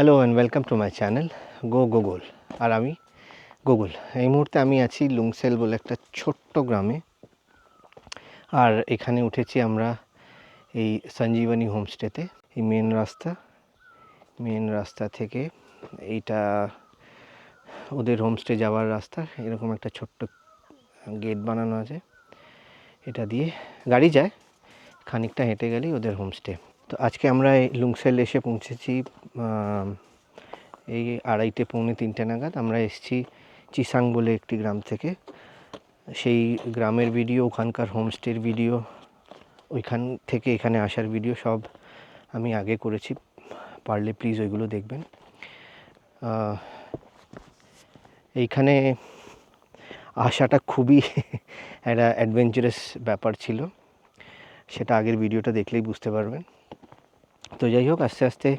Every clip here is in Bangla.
Hello and welcome to my channel go Google আর আমি গুগল এই মুহূর্তে আমি আছি লুংসেল বলে একটা ছোট্ট গ্রামে। আর এখানে উঠেছি আমরা এই সঞ্জীবনী হোমস্টেতে। এই মেন রাস্তা মেন রাস্তা থেকে এইটা ওদের হোমস্টে যাওয়ার রাস্তা। এরকম একটা ছোট্ট গেট বানানো আছে। এটা দিয়ে গাড়ি যায়। খানিকটা হেঁটে গেলেই ওদের হোমস্টে। তো আজকে আমরা এই লুংসেল এসে পৌঁছেছি এই আড়াইটে, পৌনে তিনটে নাগাদ। আমরা এসেছি চিসাং বলে একটি গ্রাম থেকে। সেই গ্রামের ভিডিও, ওখানকার হোমস্টের ভিডিও, ওইখান থেকে এখানে আসার ভিডিও সব আমি আগে করেছি। পারলে প্লিজ ওইগুলো দেখবেন। এইখানে আসাটা খুবই একটা অ্যাডভেঞ্চারাস ব্যাপার ছিল। সেটা আগের ভিডিওটা দেখলেই বুঝতে পারবেন। তো যাই হোক আস্তে আস্তে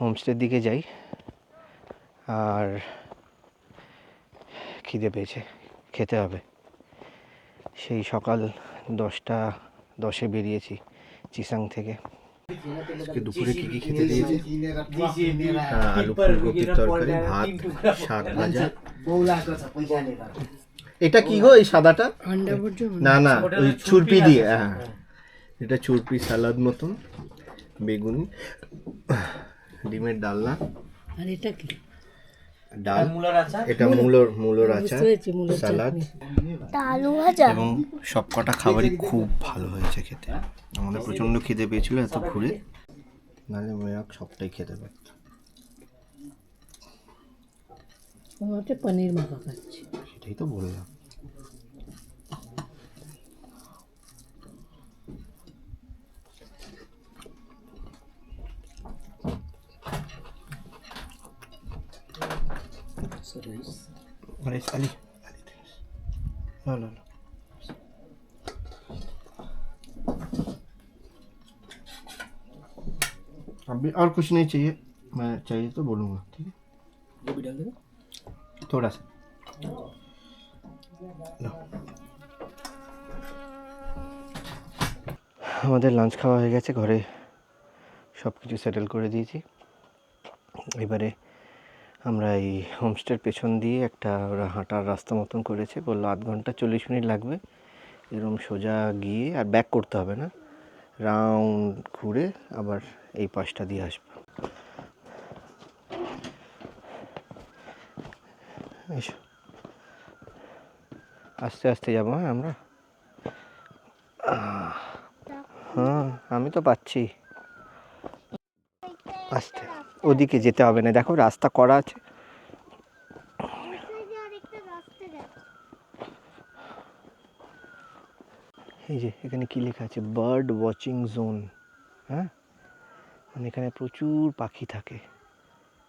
হোমস্টের দিকে যাই। আর খিদে পেয়েছে খেতে হবে। সেই সকাল দশটা দশে বেরিয়েছি চিসাং থেকে। দুপুরে কি কি খেতে দিয়েছে? হ্যাঁ, আলু ফুলকপির তরকারি ভাত শাক ভাজা। এটা কি গো এই সাদাটা? না না ওই চুরপি দিয়ে হ্যাঁ। এটা চুরপি সালাদ মতন। বেগুনি ডিমের ডালনা। আর এটা কি? ডাল এটা মূলোর মূলোর আচার সালাদ। আলু ভাজা। এবং সব কটা খাবারই খুব ভালো হয়েছে খেতে। আমাদের প্রচণ্ড খিদে পেয়েছিল এত ঘুরে নাহলে মেয়াক সবটাই খেতে পারত। পনির মাখা খাচ্ছি। সেটাই তো বললাম। अरे अली अली लो लो लो अभी और कुछ नहीं चाहिए मैं चाहिए तो बोलूँगा ठीक है थोड़ा सा लो আমাদের লাঞ্চ খাওয়া হয়ে গেছে ঘরে সব কিছু সেটেল করে দিয়েছি এবারে আমরা এই হোমস্টের পেছন দিয়ে একটা ওরা হাঁটার রাস্তা মতন করেছে। বলল, আধ ঘণ্টা চল্লিশ মিনিট লাগবে। এরকম সোজা গিয়ে আর ব্যাক করতে হবে না। রাউন্ড ঘুরে আবার এই পাশটা দিয়ে আসব। আস্তে আস্তে যাব হ্যাঁ আমরা? হ্যাঁ আমি তো পাচ্ছি। আস্তে। ওদিকে যেতে হবে না। দেখো, রাস্তা করা আছে। এই যে, এখানে কি লেখা আছে? বার্ড ওয়াচিং জোন হ্যাঁ? মানে এখানে প্রচুর পাখি থাকে।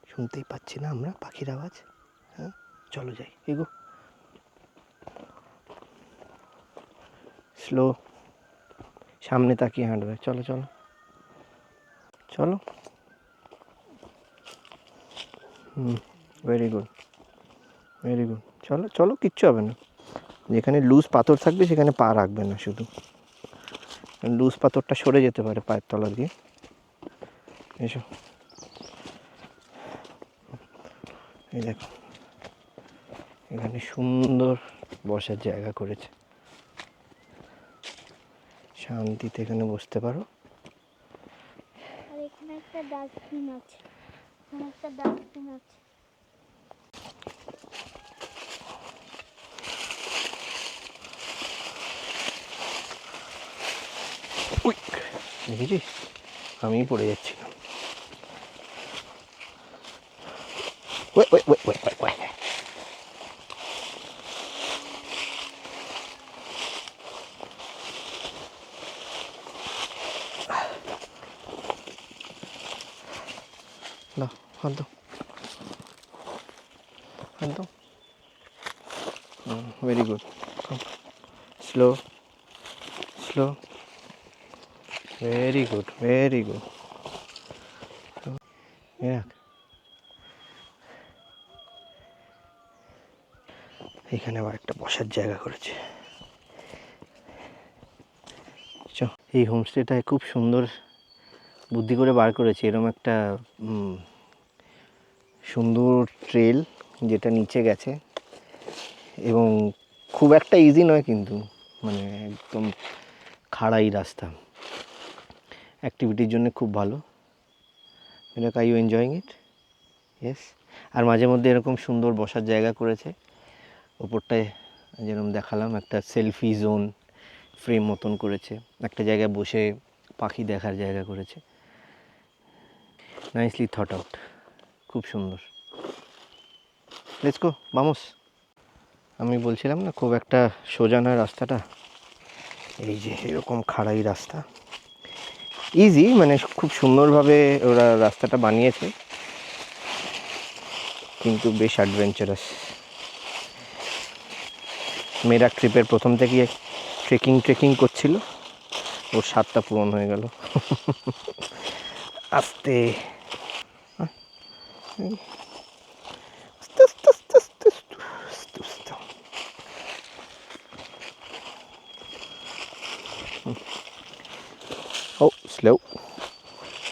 শুনতেই পাচ্ছি না আমরা পাখির আওয়াজ। হ্যাঁ? চলো যাই। এগো। স্লো সামনে তাকিয়ে হাঁটবে। চলো চলো। চলো। হুম ভেরি গুড ভেরি গুড চলো চলো, কিচ্ছু হবে না। যেখানে লুজ পাথর থাকবে, সেখানে পা রাখবে না শুধু। লুজ পাথরটা সরে যেতে পারে পায়ের তলা দিয়ে। এসো। এই দেখো। এখানে সুন্দর বসার জায়গা করেছে। শান্তিতে এখানে বসতে পারো। আর এখানে একটা ডাস্টবিন আছে। এখানে একটা ডাস্টবিন আছে দেখেছিস? আমি পড়ে যাচ্ছিলাম। ওই ওই ওই ওই ওই ওই দাও হাত দাও হাত দাও very good slow slow very good very good এখানে আবার একটা বসার জায়গা করেছে। চ, এই হোমস্টেটায় খুব সুন্দর বুদ্ধি করে বার করেছে। এরকম একটা সুন্দর ট্রেল যেটা নিচে গেছে। এবং খুব একটা ইজি নয় কিন্তু মানে একদম খাড়াই রাস্তা। অ্যাক্টিভিটির জন্য খুব ভালো। I you enjoying it yes আর মাঝে মধ্যে এরকম সুন্দর বসার জায়গা করেছে। ওপরটায় যেরকম দেখালাম, একটা সেলফি জোন ফ্রেম মতন করেছে। একটা জায়গায় বসে পাখি দেখার জায়গা করেছে। নাইসলি থট আউট খুব সুন্দর। লেটস গো বামস আমি বলছিলাম না, খুব একটা সোজা নয় রাস্তাটা। এই যে এরকম খাড়াই রাস্তা। ইজি মানে খুব সুন্দরভাবে ওরা রাস্তাটা বানিয়েছে। কিন্তু বেশ অ্যাডভেঞ্চারাস মেরা ট্রিপের প্রথম থেকে ট্রেকিং ট্রেকিং করছিল। ওর স্বাদটা পূরণ হয়ে গেল। আস্তে। Ні. Сту, сту, сту, сту, сту, сту, сту. Oh, slow.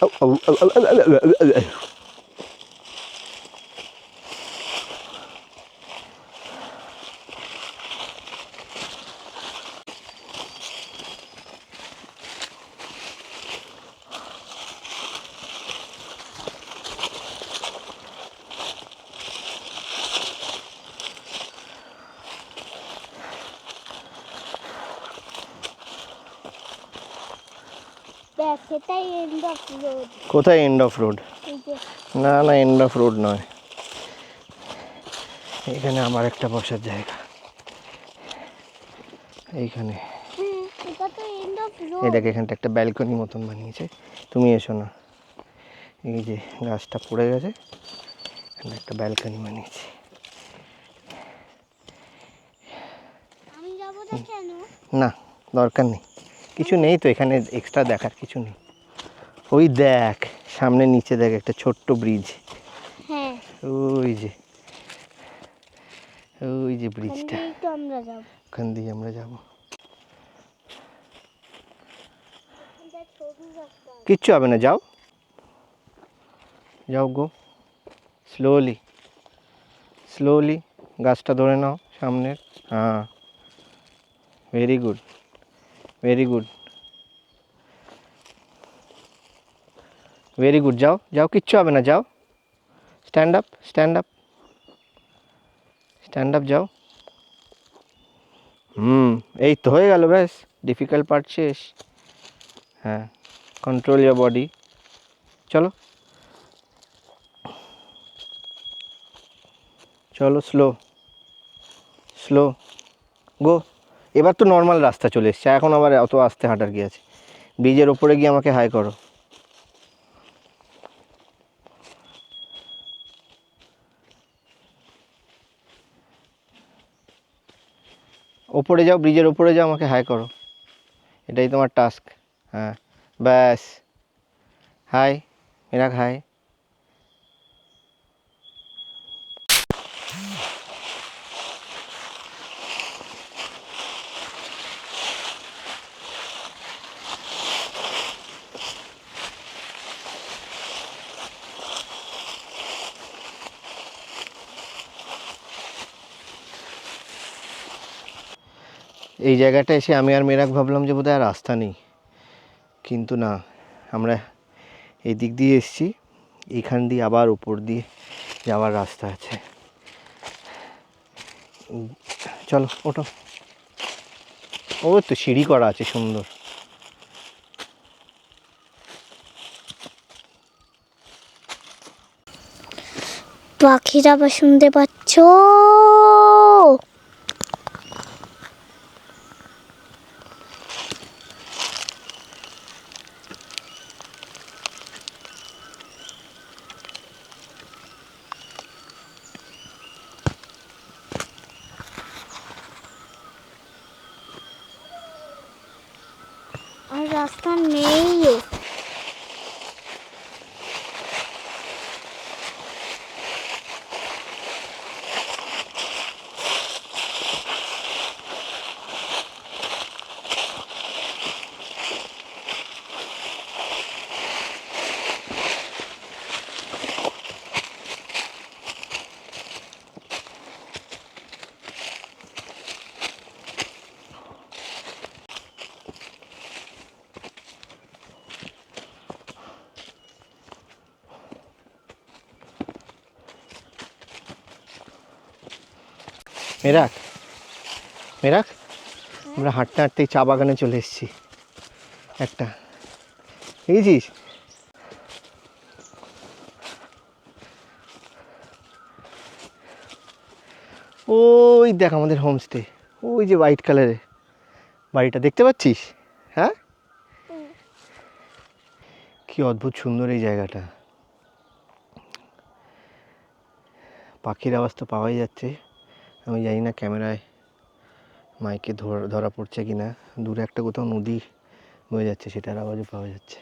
Oh, oh, oh, oh, oh, oh, oh, oh. কোথায় এন্ড অফ রোড না না এন্ড অফ রোড নয়। এখানে আমার একটা বসার জায়গা। এইখানে। রোড এটাকে এখানটা একটা ব্যালকনি মতন বানিয়েছে। তুমি এসো না। এই যে গাছটা পড়ে গেছে এখানে একটা ব্যালকনি বানিয়েছে। না দরকার নেই। কিছু নেই তো এখানে এক্সট্রা দেখার কিছু নেই। ওই দেখ সামনে নিচে দেখ একটা ছোট্ট ব্রিজ হ্যাঁ। ওই যে ওই যে ব্রিজটা ওখান দিয়ে আমরা যাব। কিচ্ছু হবে না যাও। যাও গো। স্লোলি স্লোলি গাছটা ধরে নাও সামনের। হ্যাঁ। Very good very good very good যাও যাও, কিচ্ছু হবে না, যাও। Stand up stand up stand up যাও। হুম, এই তো হয়ে গেল, ব্যাস। ডিফিকাল্ট পার্ট শেষ। হ্যাঁ কন্ট্রোল ইয়ার বডি চলো। চলো স্লো স্লো গো এবার তো নর্মাল রাস্তা চলে এসছে। এখন আবার অত আস্তে হাঁটার কি আছে? ব্রিজের ওপরে গিয়ে আমাকে হাই করো। ওপরে যাও ব্রিজের ওপরে যাও, আমাকে হাই করো। এটাই তোমার টাস্ক হ্যাঁ। ব্যাস। হাই মেরা হাই এই জায়গাটা এসে আমি আর মেরাক ভাবলাম যে বোধহয় আর রাস্তা নেই। কিন্তু না, আমরা এই দিক দিয়ে এসেছি এইখান দিয়ে আবার উপর দিয়ে যাওয়ার রাস্তা আছে। চলো, ওঠো। ও, তো সিঁড়ি করা আছে, সুন্দর। পাখিরা আবার শুনতে পাচ্ছ? gasta meio. মেরাক মেরাক, আমরা হাঁটতে হাঁটতেই চা বাগানে চলে এসেছি। একটা বুঝেছিস ওই দেখ আমাদের হোমস্টে ওই যে হোয়াইট কালারের বাড়িটা, দেখতে পাচ্ছিস? হ্যাঁ? কি অদ্ভুত সুন্দর এই জায়গাটা। পাখির আওয়াজ তো পাওয়াই যাচ্ছে। আমি জানি না ক্যামেরায় মাইকে ধর- পড়ছে কি না। দূরে একটা কোথাও নদী বয়ে যাচ্ছে, সেটার আওয়াজও পাওয়া যাচ্ছে।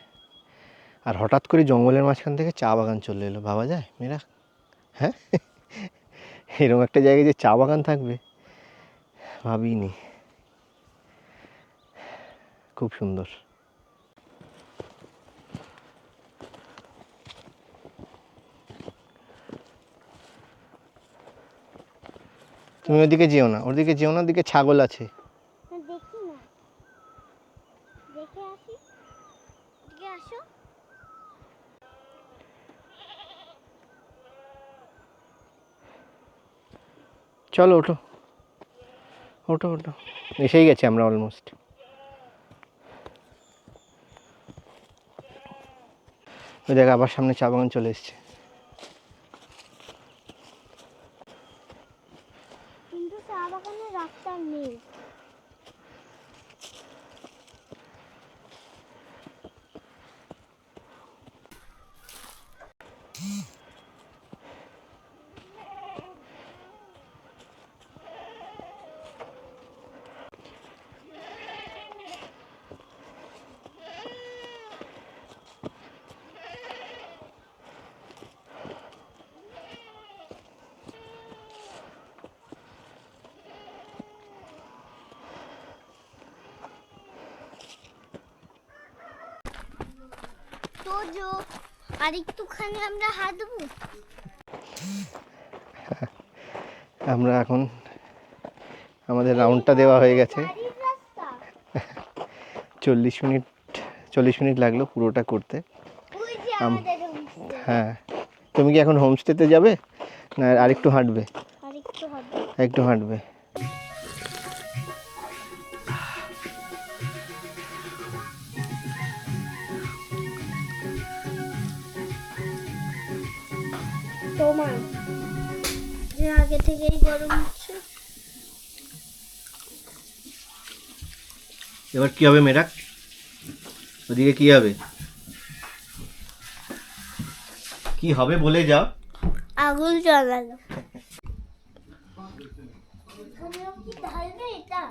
আর হঠাৎ করে জঙ্গলের মাঝখান থেকে চা বাগান চলে এলো, ভাবা যায়? মেয়েরা? হ্যাঁ? এরকম একটা জায়গায় যে চা বাগান থাকবে? ভাবিনি। খুব সুন্দর। তুমি ওদিকে যেও না ওদিকে যেও না ওদিকে ছাগল আছে। চলো ওঠো। ওঠো ওঠো। এসেই গেছি আমরা অলমোস্ট ওই দেখ আবার সামনে চা বাগান চলে এসছে কিন্তু চা বাগানের রাস্তা নেই জো আর একটুখানি আমরা হাঁটবো। আমরা এখন আমাদের রাউন্ডটা দেওয়া হয়ে গেছে। চল্লিশ মিনিট চল্লিশ মিনিট লাগল পুরোটা করতে। হ্যাঁ। তুমি কি এখন হোমস্টেতে যাবে? না আরেকটু হাঁটবে? আর একটু হবে একটু হাঁটবে। যে আগে থেকেই গরম হচ্ছে। এবার কি হবে মেরাক ওদিকে কি হবে? কি হবে বলে যাও। আগুন এটা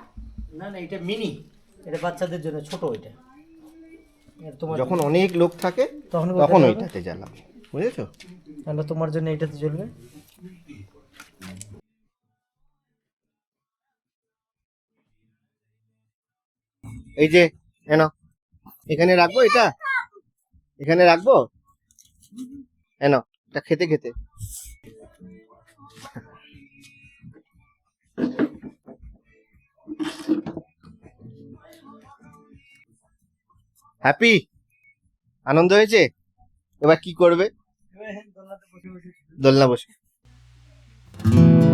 না না এটা মিনি। এটা বাচ্চাদের জন্য ছোট এটা। তোমার যখন অনেক লোক থাকে তখন তখন ওইটাতে জ্বালাবে। বুঝেছ? তাহলে তোমার জন্য এটাতে চলবে এই যে এনো এখানে রাখব এটা? এখানে রাখব? এনো এটা খেতে খেতে। হ্যাপি? আনন্দ হয়েছে? এবার কি করবে? দোলনা বসে গুড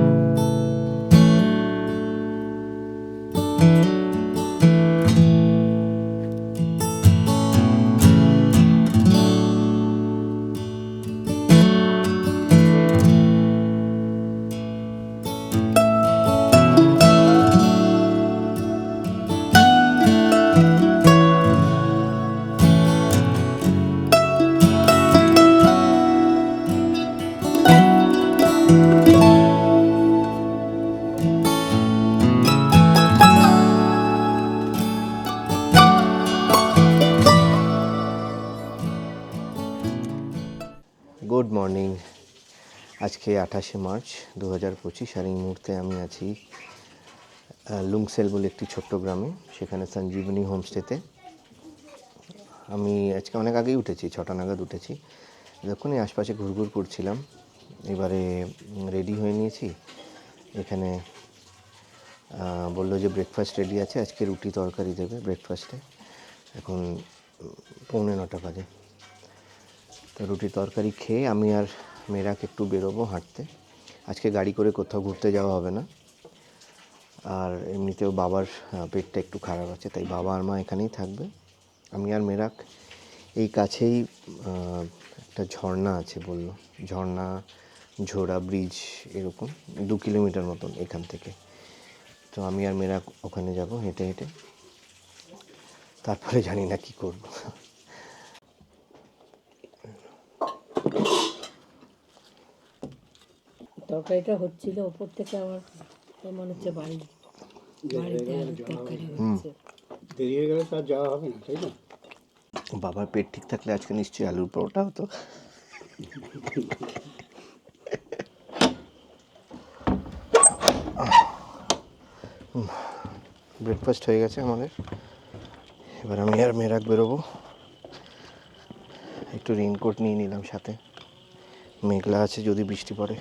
আজকে আঠাশে মার্চ দু হাজার পঁচিশ আর এই মুহূর্তে আমি আছি লুংসেল বলে একটি ছোট্ট গ্রামে, সেখানে সঞ্জীবনী হোমস্টেতে। আমি আজকে অনেক আগেই উঠেছি, ছটা নাগাদ উঠেছি। যখন এই আশপাশে ঘুরঘুর করছিলাম, এবারে রেডি হয়ে নিয়েছি। এখানে বলল যে ব্রেকফাস্ট রেডি আছে, আজকে রুটি তরকারি দেবে ব্রেকফাস্টে এখন পৌনে নটা বাজে। তো রুটি তরকারি খেয়ে আমি আর মেয়েরাকে একটু বেরোবো হাঁটতে। আজকে গাড়ি করে কোথাও ঘুরতে যাওয়া হবে না। আর এমনিতেও বাবার পেটটা একটু খারাপ আছে, তাই বাবা আর মা এখানেই থাকবে। আমি আর মেরাক এই কাছেই একটা ঝর্ণা আছে বলল। ঝর্ণা, ঝোড়া, ব্রিজ এরকম, দু কিলোমিটার মতন এখান থেকে। তো আমি আর মেরাক ওখানে যাব হেঁটে হেঁটে। তারপরে জানি না কি করব। তরকারিটা হচ্ছিল ওপর থেকে আমার মনে হচ্ছে বাড়ি বাড়িতে আলুর তরকারি হচ্ছে। দেরি হয়ে গেলে তার যাওয়া হবে না তাই না বাবার পেট ঠিক থাকলে আজকে নিশ্চয়ই আলুর পরোটা হতো। ব্রেকফাস্ট হয়ে গেছে আমাদের। এবার আমি আর মেরাক বেরোবো। একটু রেইনকোট নিয়ে নিলাম সাথে। মেঘলা আছে যদি বৃষ্টি পড়ে।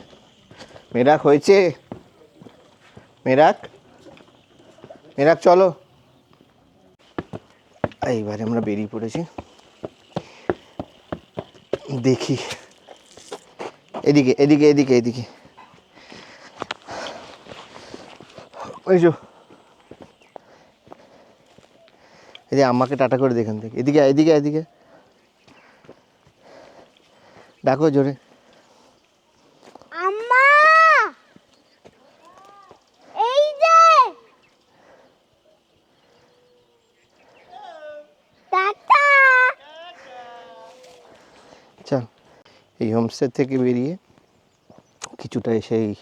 মেরাক হয়েছে। মেরাক। মেরাক, চলো। এইবারে আমরা বেরিয়ে পড়েছি। দেখি। এদিকে এদিকে এদিকে এদিকে। ওই এই আমাকে টাটা করে দেখেন থেকে। এদিকে এদিকে এদিকে। ডাকো জোরে আম্মা এই যে টাটা চল হোমস্টে থেকে বেরিয়ে কিছুটা এসে এই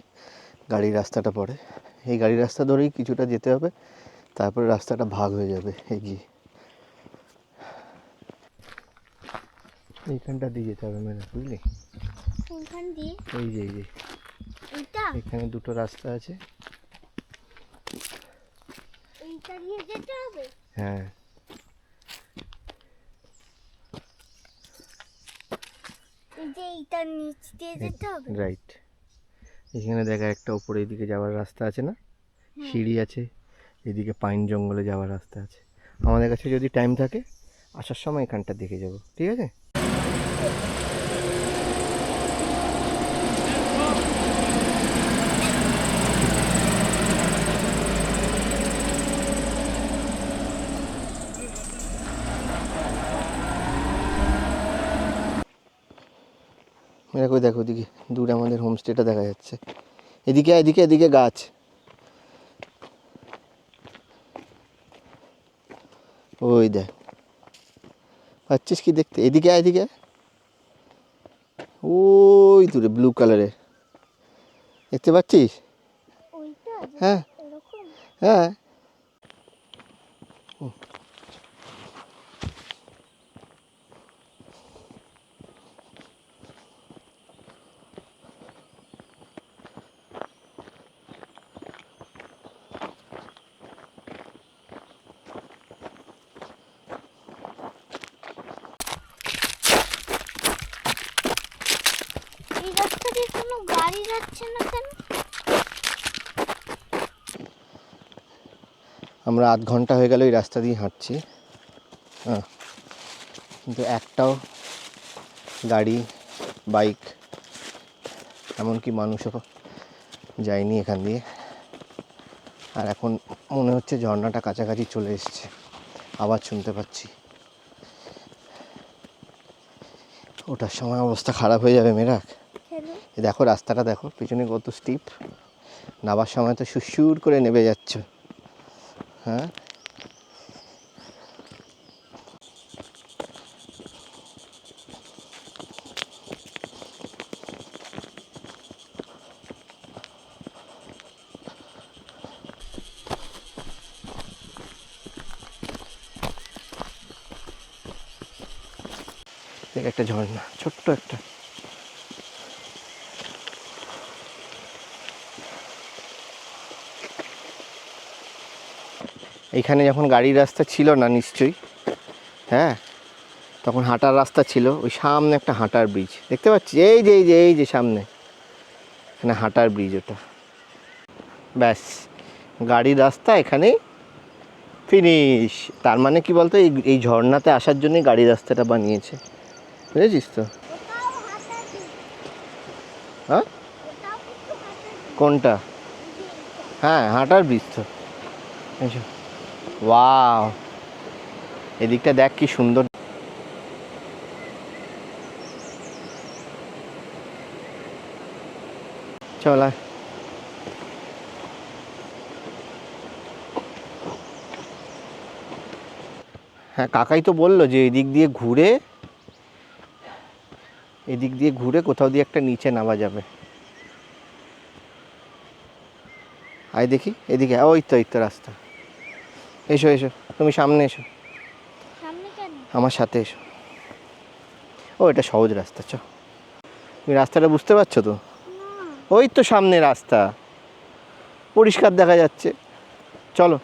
গাড়ির রাস্তাটা পড়ে। এই গাড়ির রাস্তা ধরেই কিছুটা যেতে হবে তারপরে রাস্তাটা ভাগ হয়ে যাবে এগিয়ে এইখানটা দিয়ে যেতে হবে মেনে বুঝলি? এই যে এই যে। এখানে দুটো রাস্তা আছে। হ্যাঁ এই যে এইটার নিচ দিয়ে যেতে হবে রাইট এখানে দেখা একটা উপরে এদিকে যাওয়ার রাস্তা আছে না? সিঁড়ি আছে এদিকে পাইন জঙ্গলে যাওয়ার রাস্তা আছে। আমাদের কাছে যদি টাইম থাকে আসার সময় এখানটা দেখে যাব ঠিক আছে? দেখো দেখো ওদিকে দূরে আমাদের হোমস্টেটা দেখা যাচ্ছে। এদিকে এদিকে এদিকে গাছ। ওই দেখ। পাচ্ছিস কি দেখতে? এদিকে এদিকে ওই দূরে ব্লু কালারের দেখতে পাচ্ছিস? হ্যাঁ। হ্যাঁ এই রাস্তা দিয়ে কোনো গাড়ি যাচ্ছে না কেন? আমরা আধ ঘণ্টা হয়ে গেল এই রাস্তা দিয়ে হাঁটছি। হ্যাঁ। কিন্তু একটাও গাড়ি, বাইক, এমনকি মানুষও যায়নি এখান দিয়ে। আর এখন মনে হচ্ছে ঝর্ণাটা কাছাকাছি চলে এসছে। আবার শুনতে পাচ্ছি। ওটার সময় অবস্থা খারাপ হয়ে যাবে মেরাক। দেখো রাস্তাটা দেখো, পিছনে কত স্টিপ নাবার সময় তো সুসুর করে নেবে যাচ্ছ। হ্যাঁ? একটা ঝর্ণা, ছোট্ট একটা। এইখানে যখন গাড়ির রাস্তা ছিল না নিশ্চয়ই হ্যাঁ তখন হাঁটার রাস্তা ছিল, ওই সামনে একটা হাঁটার ব্রিজ দেখতে পাচ্ছি? এই যে এই যে এই যে সামনে। এখানে হাঁটার ব্রিজ ওটা। ব্যাস, গাড়ির রাস্তা এখানেই ফিনিশ তার মানে কি বলতো? এই এই ঝর্ণাতে আসার জন্যই গাড়ির রাস্তাটা বানিয়েছে। বুঝেছিস তো? হ্যাঁ? কোনটা? হ্যাঁ হাঁটার ব্রিজ তো। এসো ওয়াও এদিকটা দেখ কি সুন্দর। চল। হ্যাঁ কাকাই তো বলল যে এদিক দিয়ে ঘুরে, এদিক দিয়ে ঘুরে কোথাও দিয়ে একটা নিচে নামা যাবে। আয় দেখি, এদিকে ওই তো ওই তো রাস্তা। এসো এসো। তুমি সামনে এসো। আমার সাথে এসো। ও এটা সহজ রাস্তা চ। তুমি রাস্তাটা বুঝতে পারছ তো? ওই তো সামনে রাস্তা। পরিষ্কার দেখা যাচ্ছে। চলো।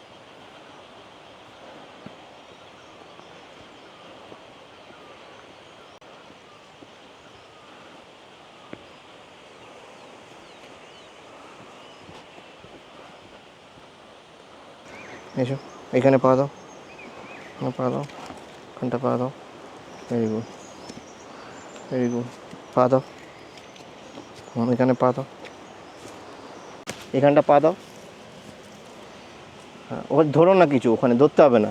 এসো। এখানে পা দাও। পা দাও। এখানটা পা দাও। ভেরি গুড ভেরি গুড পা দাও। এখানে পা দাও। এখানটা পা দাও। হ্যাঁ ওখানে ধরো না কিছু, ওখানে ধরতে হবে না।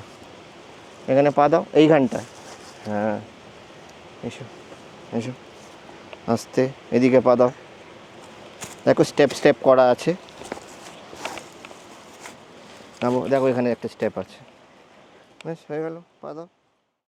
এখানে পা দাও এইখানটা হ্যাঁ এসো এসো। আস্তে, এদিকে পা দাও। দেখো স্টেপ স্টেপ করা আছে। দেখো এখানে একটা স্টেপ আছে। বেশ হয়ে গেল পা দাও।